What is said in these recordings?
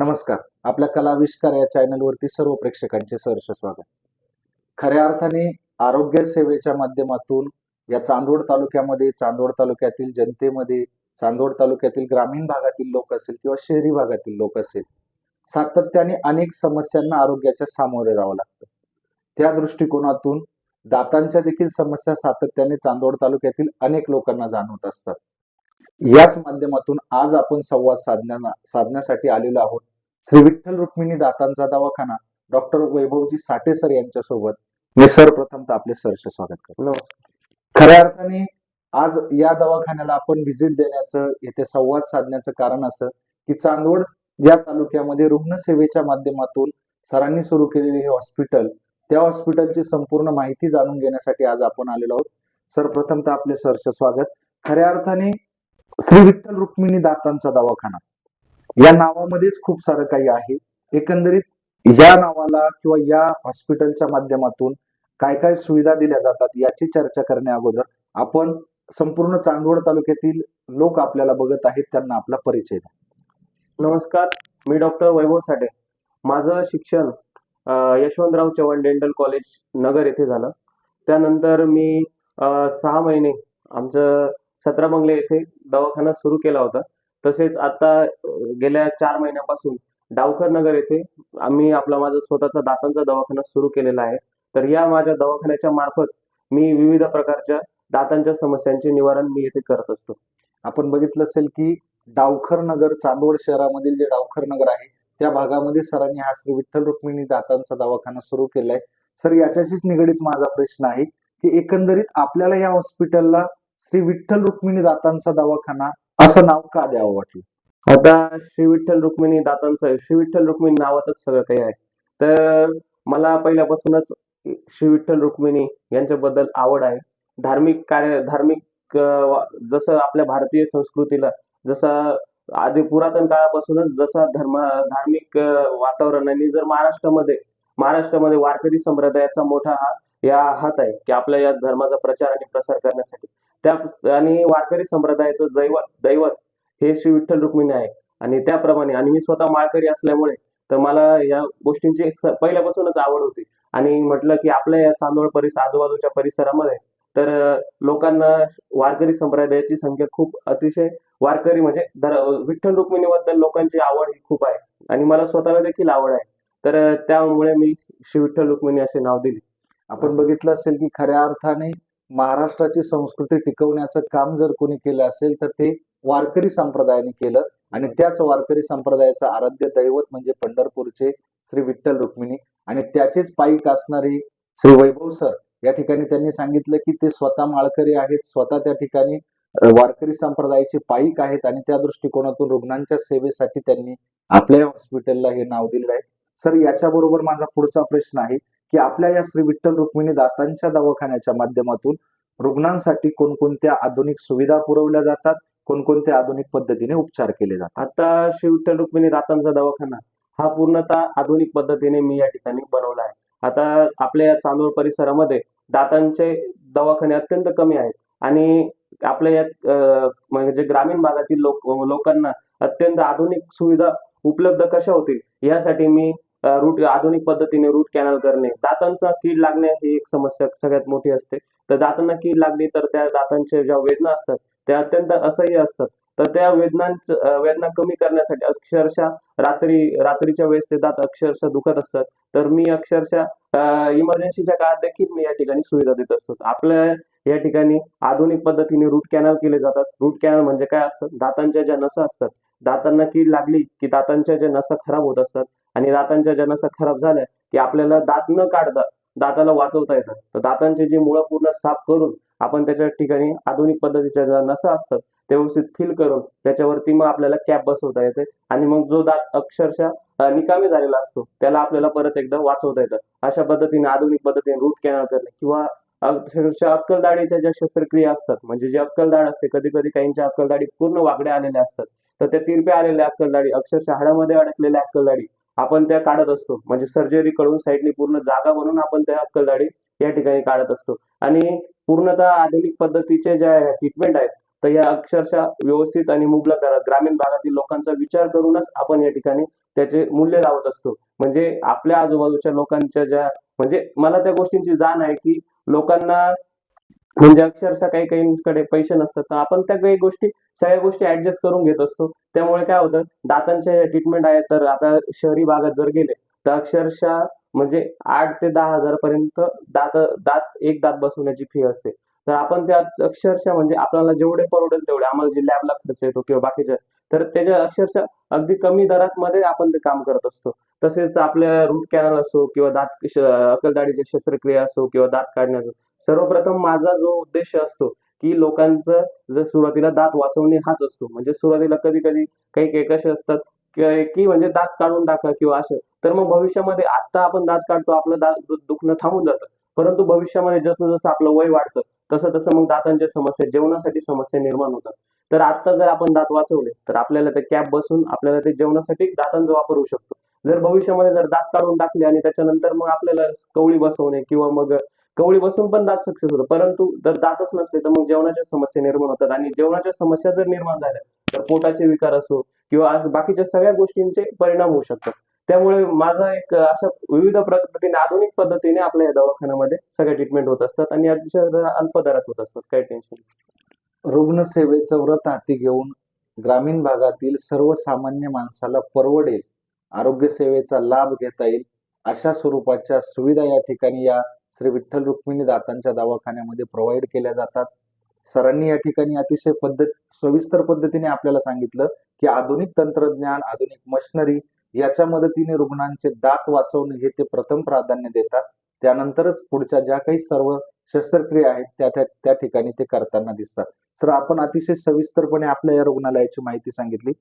नमस्कार. आपल्या कलाविष्कार या चॅनलवरती सर्व प्रेक्षकांचे सहर्ष स्वागत. खऱ्या अर्थाने आरोग्य सेवेच्या माध्यमातून या चांदवड तालुक्यामध्ये चांदवड तालुक्यातील जनतेमध्ये चांदवड तालुक्यातील ग्रामीण भागातील लोक असेल किंवा शहरी भागातील लोक असेल सातत्याने अनेक समस्यांना आरोग्याच्या सामोरे जावं लागतं. त्या दृष्टिकोनातून दातांच्या देखील समस्या सातत्याने चांदवड तालुक्यातील अनेक लोकांना जाणवत असतात. याच माध्यमातून आज आपण संवाद साधण्या साधण्यासाठी आलेलो आहोत. श्री विठ्ठल रुक्मिणी दातांचा दवाखाना डॉक्टर वैभवजी साठे सर यांच्या सोबत मी सर्वप्रथम तर आपले सहर्ष स्वागत करतो. खऱ्या अर्थाने आज या दवाखान्याला आपण व्हिजिट देण्याचं येथे संवाद साधण्याचं कारण असं की चांदवड या तालुक्यामध्ये रुग्णसेवेच्या माध्यमातून सरांनी सुरू केलेले हे हॉस्पिटल त्या हॉस्पिटलची संपूर्ण माहिती जाणून घेण्यासाठी आज आपण आलेलो आहोत. सर्वप्रथम तर आपले सहर्ष स्वागत. खऱ्या अर्थाने श्री विठ्ठल रुक्मिणी दातांचा दवाखाना. या नावामध्येच खूप सारं काही आहे. एकंदरीत या नावाला किंवा या हॉस्पिटलच्या माध्यमातून काय काय सुविधा दिल्या जातात याची चर्चा करण्या अगोदर आपण संपूर्ण चांदवड तालुक्यातील लोक आपल्याला बघत आहेत त्यांना आपला परिचय द्या. नमस्कार मी डॉक्टर वैभव साठे. माझं शिक्षण यशवंतराव चव्हाण डेंटल कॉलेज नगर येथे झालं. त्यानंतर मी सहा महिने आमचं सतरा बंगले येथे दवाखाना सुरू केला होता. तसेच आता गेल्या चार महिन्यापासून डावखर नगर येथे आम्ही आपला माझा स्वतःचा दातांचा दवाखाना सुरू केलेला आहे. तर या माझ्या दवाखान्याच्या मार्फत मी विविध प्रकारच्या दातांच्या समस्यांचे निवारण मी येथे करत असतो. आपण बघितलं असेल की डावखर नगर चांदवड शहरामधील जे डावखर नगर आहे त्या भागामध्ये सरांनी हा श्री विठ्ठल रुक्मिणी दातांचा दवाखाना सुरू केलाय. सर याच्याशीच निगडीत माझा प्रश्न आहे की एकंदरीत आपल्याला या हॉस्पिटलला श्री विठ्ठल रुक्मिणी दातांचा दवाखाना असं नाव का द्यावं वाटलं? आता श्री विठ्ठल रुक्मिणी दातांचं श्री विठ्ठल रुक्मिणी नावातच सगळं काही आहे. तर मला पहिल्यापासूनच श्री विठ्ठल रुक्मिणी यांच्याबद्दल आवड आहे. धार्मिक कार्य धार्मिक जसं आपल्या भारतीय संस्कृतीला जसं आधी पुरातन काळापासूनच जसा धर्म धार्मिक वातावरण वातावरणाने जर महाराष्ट्रामध्ये महाराष्ट्रामध्ये वारकरी संप्रदायाचा मोठा हा या हात आहे की आपल्या या धर्माचा प्रचार आणि प्रसार करण्यासाठी. त्या आणि वारकरी संप्रदायाचं दैवत दैवत हे श्री विठ्ठल रुक्मिणी आहे. आणि त्याप्रमाणे आणि मी स्वतः माळकरी असल्यामुळे तर मला या गोष्टींची पहिल्यापासूनच आवड होती. आणि म्हटलं की आपल्या या चांदोळ परिसर आजूबाजूच्या परिसरामध्ये तर लोकांना वारकरी संप्रदायाची संख्या खूप अतिशय वारकरी म्हणजे विठ्ठल रुक्मिणीबद्दल लोकांची आवड ही खूप आहे. आणि मला स्वतःला देखील आवड आहे. तर त्यामुळे मी श्री विठ्ठल रुक्मिणी असे नाव दिले. आपण बघितलं असेल की खऱ्या अर्थाने महाराष्ट्राची संस्कृती टिकवण्याचं काम जर कोणी केलं असेल तर ते वारकरी संप्रदायाने केलं. आणि त्याच वारकरी संप्रदायाचं आराध्य दैवत म्हणजे पंढरपूरचे श्री विठ्ठल रुक्मिणी. आणि त्याचेच पायीक असणारे श्री वैभव सर या ठिकाणी त्यांनी सांगितलं की ते स्वतः माळकरी आहेत स्वतः त्या ठिकाणी वारकरी संप्रदायाचे पायिक आहेत आणि त्या दृष्टिकोनातून रुग्णांच्या सेवेसाठी त्यांनी आपल्या हॉस्पिटलला हे नाव दिलेलं आहे. सर याच्याबरोबर माझा पुढचा प्रश्न आहे की आपल्या या श्री विठ्ठल रुक्मिणी दातांच्या दवाखान्याच्या माध्यमातून रुग्णांसाठी कोणकोणत्या आधुनिक सुविधा पुरवल्या जातात कोणकोणत्या आधुनिक पद्धतीने उपचार केले जातात? आता श्री विठ्ठल रुक्मिणी दातांचा दवाखाना हा पूर्णतः आधुनिक पद्धतीने मी या ठिकाणी बनवला आहे. आता आपल्या या चांदोड परिसरामध्ये दातांचे दवाखाने अत्यंत कमी आहेत आणि आपल्या या म्हणजे ग्रामीण भागातील लोक लोकांना अत्यंत आधुनिक सुविधा उपलब्ध कशा होतील यासाठी मी रूट आधुनिक पद्धतीने रूट कॅनल करणे. दातांचा कीड लागणे ही एक समस्या सगळ्यात मोठी असते. तर दातांना कीड लागली तर त्या दातांच्या ज्या वेदना असतात त्या अत्यंत असह्य असतात. तर त्या वेदनांच वेदना कमी करण्यासाठी अक्षरशः रात्री रात्रीच्या वेळेस ते दात अक्षरशः दुखत असतात. तर मी अक्षरशः इमर्जन्सीच्या काळात देखील मी या ठिकाणी सुविधा देत असतो. आपल्या या ठिकाणी आधुनिक पद्धतीने रूट कॅनल केले जातात. रूट कॅनल म्हणजे काय असतं? दातांच्या ज्या नसा असतात दातांना कीड लागली की दातांच्या ज्या नसा खराब होत असतात आणि दातांच्या ज्या नसा खराब झाल्या की आपल्याला दात न काढता दाताला वाचवता येतात तर दातांचे जे मुळं पूर्ण साफ करून आपण त्याच्या ठिकाणी आधुनिक पद्धतीच्या ज्या नसा असतात ते व्यवस्थित फिल करून त्याच्यावरती मग आपल्याला कॅप बसवता येते आणि मग जो दात अक्षरशः निकामी झालेला असतो त्याला आपल्याला परत एकदा वाचवता येतं. अशा पद्धतीने आधुनिक पद्धतीने रूट कॅनल करणे किंवा अक्षरशः अक्कलदाढीच्या ज्या शस्त्रक्रिया असतात म्हणजे जे अक्कलदाढ असते कधी कधी काहींच्या अक्कलदाढी पूर्ण वाकड्या आलेल्या असतात तर त्या तिरप्या आलेल्या अक्कलदाडी अक्षरशः हाडामध्ये अडकलेल्या अक्कलदाडी आपण त्या काढत असतो. म्हणजे सर्जरी कडून साईडनी पूर्ण जागा बनवून आपण त्या अक्कलदाढी या ठिकाणी काढत असतो. आणि पूर्णतः आधुनिक पद्धतीचे ज्या ट्रीटमेंट आहेत तर या अक्षरशः व्यवस्थित आणि मुबलक दरात ग्रामीण भागातील लोकांचा विचार करूनच आपण या ठिकाणी त्याचे मूल्य लावत असतो. म्हणजे आपल्या आजूबाजूच्या लोकांच्या ज्या म्हणजे मला त्या गोष्टींची जाण आहे की लोकांना म्हणजे अक्षरशः काही काहींकडे पैसे नसतात. तर आपण त्या काही गोष्टी सगळ्या गोष्टी ऍडजस्ट करून घेत असतो. त्यामुळे काय होतं दातांचे ट्रीटमेंट आहे तर आता शहरी भागात जर गेले तर अक्षरशः म्हणजे आठ ते दहा हजार पर्यंत दात दात एक दात बसवण्याची फी असते. तर आपण त्यात अक्षरशः म्हणजे आपल्याला जेवढे परवडेल तेवढे आम्हाला जे लॅबला खर्च येतो किंवा बाकीच्या तर त्याच्या अक्षरशः अगदी कमी दरात मध्ये आपण ते काम करत असतो. तसेच आपल्या रूट कॅनल असो किंवा दात अकलदाडीची शस्त्रक्रिया असो किंवा दात काढणे असो सर्वप्रथम माझा जो उद्देश असतो की लोकांचं जर सुरुवातीला दात वाचवणे हाच असतो. म्हणजे सुरुवातीला कधी कधी काही काही कसे असतात की म्हणजे दात काढून टाका किंवा असं. तर मग भविष्यामध्ये आता आपण दात काढतो आपलं दात दुखणं थांबून जातं. परंतु भविष्यामध्ये जसं जसं आपलं वय वाढतं तसं तसं मग दातांच्या समस्या जेवणासाठी समस्या निर्माण होतात. तर आता जर आपण दात वाचवले तर आपल्याला ते कॅप बसून आपल्याला ते जेवणासाठी दातांचा वापर होऊ शकतो. जर भविष्यामध्ये जर दात काढून टाकले आणि त्याच्यानंतर मग आपल्याला कवळी बसवणे किंवा मग कवळी बसून पण दात सक्सेस होतं परंतु जर दातच नसले तर मग जेवणाच्या समस्या निर्माण होतात. आणि जेवणाच्या समस्या जर निर्माण झाल्या तर पोटाचे विकार असो किंवा बाकीच्या सगळ्या गोष्टींचे परिणाम होऊ शकतात. त्यामुळे माझा एक अशा विविध पद्धतीने आधुनिक पद्धतीने आपल्या या दवाखान्यामध्ये सगळ्या ट्रीटमेंट होत असतात आणि अतिशय अल्प दरात होत असतात. काही टेन्शन रुग्णसेवेचं व्रत हाती घेऊन ग्रामीण भागातील सर्वसामान्य माणसाला परवडेल आरोग्य सेवेचा लाभ घेता येईल अशा स्वरूपाच्या सुविधा या ठिकाणी या श्री विठ्ठल रुक्मिणी दातांच्या दवाखान्यामध्ये प्रोव्हाइड केल्या जातात. सरांनी या ठिकाणी अतिशय पद्धत सविस्तर पद्धतीने आपल्याला सांगितलं की आधुनिक तंत्रज्ञान आधुनिक मशिनरी याच्या मदतीने रुग्णांचे दात वाचवणे हे ते प्रथम प्राधान्य देतात. त्यानंतरच पुढच्या ज्या काही सर्व शस्त्रक्रिया आहेत त्या त्या त्या ठिकाणी ते करताना दिसतात. सर आपण अतिशय सविस्तरपणे आपल्या या रुग्णालयाची माहिती सांगितली.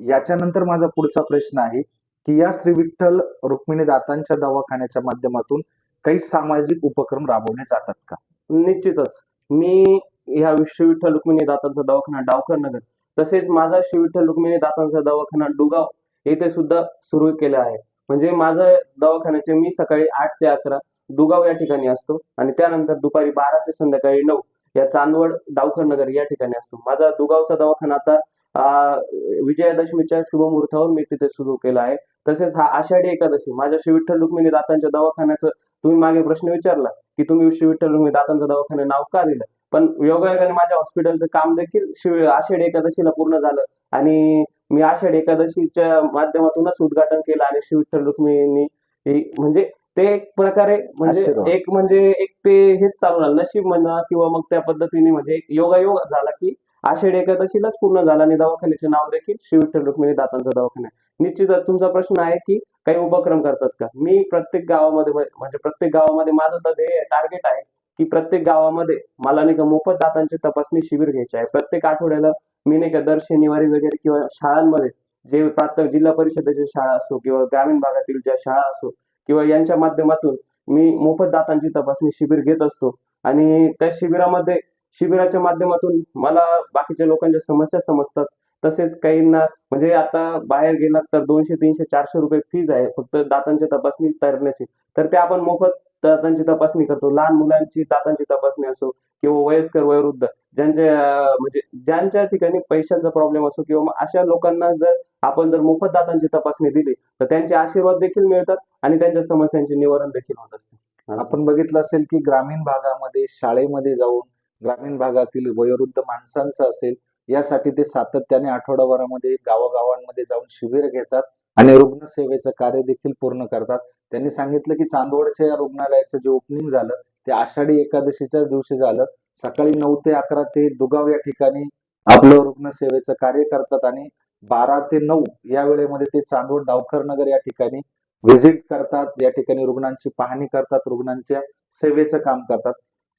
याच्यानंतर माझा पुढचा प्रश्न आहे की या श्री विठ्ठल रुक्मिणी दातांच्या दवाखान्याच्या माध्यमातून काही सामाजिक उपक्रम राबवले जातात का? निश्चितच. मी ह्या श्री विठ्ठल रुक्मिणी दातांचा दवाखाना डावखर नगर तसेच माझा श्री विठ्ठल रुक्मिणी दातांचा दवाखाना डुगाव येथे सुद्धा सुरू केलं आहे. म्हणजे माझं दवाखान्याचे मी सकाळी आठ ते अकरा दुगाव या ठिकाणी असतो आणि त्यानंतर दुपारी बारा ते संध्याकाळी नऊ या चांदवड दावखरनगर या ठिकाणी असतो. माझा दुगावचा दवाखाना आता विजयादशमीच्या विजयादशमीच्या शुभमुहूर्तावर मी तिथे सुरू केला आहे. तसेच हा आषाढी एकादशी माझ्या श्री विठ्ठल रुक्मिणी दातांच्या दवाखान्याचं तुम्ही मागे प्रश्न विचारला की तुम्ही श्री विठ्ठल रुक्मिणी दातांचं दवाखाने नाव का दिलं? पण योगायोगाने माझ्या हॉस्पिटलचं काम देखील आषाढी एकादशीला पूर्ण झालं आणि मी आषाढी एकादशीच्या माध्यमातूनच उद्घाटन केलं आणि श्री विठ्ठल रुक्मिणी ही- म्हणजे ते एक प्रकारे म्हणजे. एक म्हणजे एक ते हेच चालू झालं नशीब म्हणा किंवा मग त्या पद्धतीने म्हणजे एक योगायोग झाला की आषाढी एकादशीलाच पूर्ण झाला आणि दवाखान्याचे नाव देखील श्री विठ्ठल रुक्मिणी दातांचा दवाखाना आहे. निश्चितच तुमचा प्रश्न आहे की काही उपक्रम करतात का मी प्रत्येक गावामध्ये म्हणजे प्रत्येक गावामध्ये माझं तर हे टार्गेट आहे की प्रत्येक गावामध्ये मला नाही का मोफत दातांची तपासणी शिबिर घ्यायचे आहे प्रत्येक आठवड्याला मी नाही का दर शनिवारी वगैरे किंवा शाळांमध्ये जे प्राथमिक जिल्हा परिषदेच्या शाळा असो किंवा ग्रामीण भागातील ज्या शाळा असो किंवा यांच्या माध्यमातून मी मोफत दातांची तपासणी शिबिर घेत असतो. आणि त्या शिबिरामध्ये शिबिराच्या माध्यमातून मला बाकीच्या लोकांच्या समस्या समजतात. तसेच काहींना म्हणजे आता बाहेर गेलात तर दोनशे तीनशे चारशे रुपये फीज आहे फक्त दातांची तपासणी करण्याची. तर ते आपण मोफत दातांची तपासणी करतो. लहान मुलांची दातांची तपासणी असो किंवा वयस्कर वयोवृद्ध ज्यांच्या म्हणजे ज्यांच्या ठिकाणी पैशांचा प्रॉब्लेम असो किंवा मग अशा लोकांना जर आपण जर मोफत दातांची तपासणी दिली तर त्यांचे आशीर्वाद देखील मिळतात आणि त्यांच्या समस्यांचे निवारण देखील होत असते. आपण बघितलं असेल की ग्रामीण भागामध्ये शाळेमध्ये जाऊन ग्रामीण भागातील वयोवृद्ध माणसांचं असेल यासाठी ते सातत्याने आठवडाभरामध्ये गावागावांमध्ये जाऊन शिबिर घेतात आणि रुग्णसेवेचं कार्य देखील पूर्ण करतात. त्यांनी सांगितलं की चांदवडच्या या रुग्णालयाचं जे ओपनिंग झालं ते आषाढी एकादशीच्या दिवशी झालं. सकाळी नऊ ते अकरा ते दुगाव या ठिकाणी आपलं रुग्णसेवेचं कार्य करतात आणि बारा ते नऊ या वेळेमध्ये ते चांदवड डावखर नगर या ठिकाणी व्हिजिट करतात. या ठिकाणी रुग्णांची पाहणी करतात रुग्णांच्या सेवेचं काम करतात.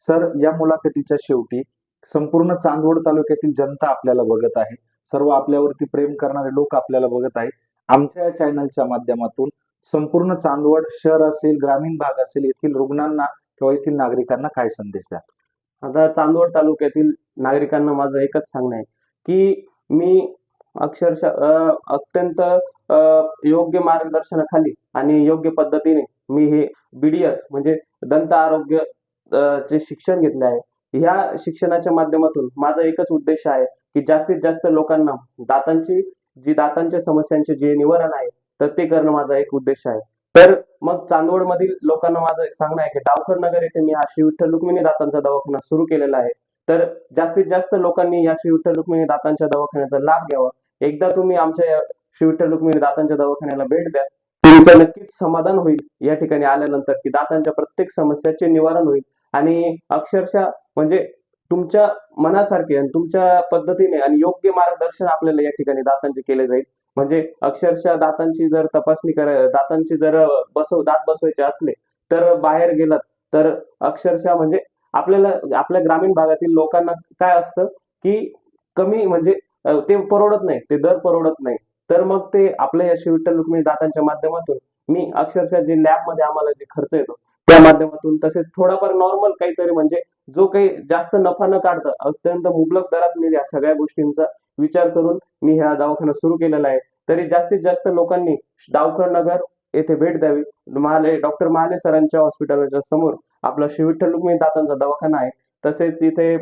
सर या मुलाखतीच्या शेवटी संपूर्ण चांदवड तालुक्यातील जनता आपल्याला बघत आहे. सर्व आपल्यावरती प्रेम करणारे लोक आपल्याला बघत आहेत. आमच्या या चॅनलच्या माध्यमातून संपूर्ण चांदवड शहर असेल ग्रामीण भाग असेल येथील रुग्णांना किंवा येथील नागरिकांना काय संदेश द्या आता चांदवड तालुक्यातील नागरिकांना माझं एकच सांगणं आहे की मी अक्षरशः अत्यंत योग्य मार्गदर्शनाखाली आणि योग्य पद्धतीने मी हे बीडीएस म्हणजे दंत आरोग्य चे शिक्षण घेतले आहे. ह्या शिक्षणाच्या माध्यमातून माझा एकच उद्देश आहे की जास्तीत जास्त लोकांना दातांची जी दातांच्या समस्यांचे जे निवारण आहे तर ते करणं माझा एक उद्देश आहे. तर मग चांदवडमधील लोकांना माझं सांगणं आहे की डावकर नगर येथे मी हा श्री विठ्ठल रुक्मिणी दातांचा दवाखाना सुरू केलेला आहे. तर जास्तीत जास्त लोकांनी या श्री विठ्ठल रुक्मिणी दातांच्या दवाखान्याचा लाभ घ्यावा. एकदा तुम्ही आमच्या श्री विठ्ठल रुक्मिणी दातांच्या दवाखान्याला भेट द्या. तुमचं नक्कीच समाधान होईल या ठिकाणी आल्यानंतर की दातांच्या प्रत्येक समस्याचे निवारण होईल. आणि अक्षरशः म्हणजे तुमच्या मनासारखे आणि तुमच्या पद्धतीने आणि योग्य मार्गदर्शन आपल्याला या ठिकाणी दातांचे केले जाईल. म्हणजे अक्षरशः दातांची जर तपासणी कर दातांची जर बसव दात बसवायचे असले तर बाहेर गेलात तर अक्षरशः म्हणजे आपल्याला आपल्या ग्रामीण भागातील लोकांना काय असतं की कमी म्हणजे ते परवडत नाही ते दर परवडत नाही. तर मग ते आपल्या या श्री विठ्ठल रुक्मिणी दातांच्या माध्यमातून मी अक्षरशः जे लॅबमध्ये आम्हाला जे खर्च येतो त्या माध्यमातून तसेच थोडाफार नॉर्मल काहीतरी म्हणजे जो काही जास्त नफा न काढता अत्यंत मुबलक दरात मी या सगळ्या गोष्टींचा विचार करून मी हा दवाखाना सुरू केलेला आहे. तरी जास्तीत जास्त लोकांनी डावखर नगर येथे भेट द्यावी. महाले डॉक्टर महाले सरांच्या हॉस्पिटलच्या समोर आपला श्री विठ्ठल रुक्मिणी दातांचा दवाखाना आहे. तसेच इथे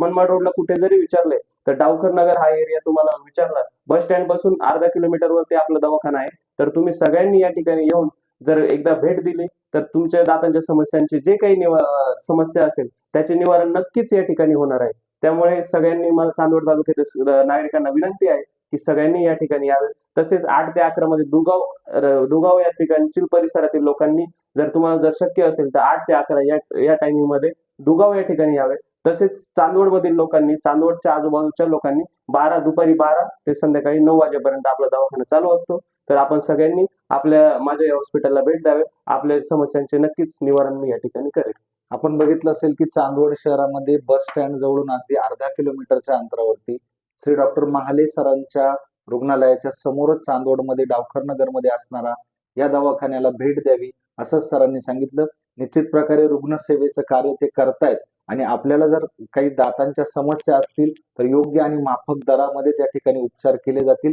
मनमाड रोडला कुठे जरी विचारले तर डावकर नगर हा एरिया तुम्हाला विचारला. बस स्टँडपासून अर्धा किलोमीटर वरती आपला दवाखाना आहे. तर तुम्ही सगळ्यांनी या ठिकाणी येऊन जर एकदा भेट दिली तर तुमच्या दातांच्या समस्यांची जे काही निवा समस्या असेल त्याचे निवारण नक्कीच या ठिकाणी होणार आहे. त्यामुळे सगळ्यांनी मला चांदवड तालुक्यातील नागरिकांना विनंती आहे की सगळ्यांनी या ठिकाणी यावे. तसेच आठ ते अकरा मध्ये दुगाव दुगाव या ठिकाणची परिसरातील लोकांनी जर तुम्हाला जर शक्य असेल तर आठ ते अकरा या या टायमिंगमध्ये दुगाव या ठिकाणी यावे. तसेच चांदवड मधील लोकांनी चांदवडच्या आजूबाजूच्या लोकांनी बारा दुपारी बारा ते संध्याकाळी नऊ वाजेपर्यंत आपला दवाखाना चालू असतो. तर आपण सगळ्यांनी आपल्या माझ्या या हॉस्पिटलला भेट द्यावे. आपल्या समस्यांचे नक्कीच निवारण मी या ठिकाणी करेल. आपण बघितलं असेल की चांदवड शहरामध्ये बस स्टँड जवळून अगदी अर्धा किलोमीटरच्या अंतरावरती श्री डॉक्टर महाले सरांच्या रुग्णालयाच्या समोरच चांदवडमध्ये डावखर नगरमध्ये असणारा या दवाखान्याला भेट द्यावी असं सरांनी सांगितलं. निश्चित प्रकारे रुग्णसेवेचं कार्य ते करतायत आणि आपल्याला जर काही दातांच्या समस्या असतील तर योग्य आणि माफक दरामध्ये त्या ठिकाणी उपचार केले जातील.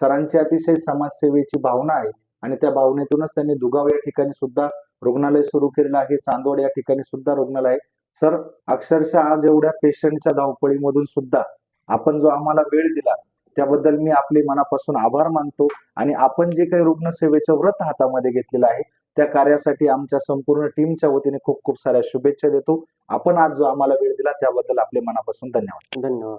सरांची अतिशय समाजसेवेची भावना आहे. आणि त्या भावनेतूनच त्यांनी दुगाव या ठिकाणी सुद्धा रुग्णालय सुरू केलेलं आहे. चांदवड या ठिकाणी सुद्धा रुग्णालय सर अक्षरशः आज एवढ्या पेशंटच्या धावपळीमधून सुद्धा आपण जो आम्हाला वेळ दिला त्याबद्दल मी आपले मनापासून आभार मानतो आणि आपण जे काही रुग्णसेवेचं व्रत हातामध्ये घेतलेलं आहे त्या कार्यासाठी आमच्या संपूर्ण टीमच्या वतीने खूप खूप साऱ्या शुभेच्छा देतो. आपण आज जो आम्हाला वेळ दिला त्याबद्दल आपले मनापासून धन्यवाद. धन्यवाद.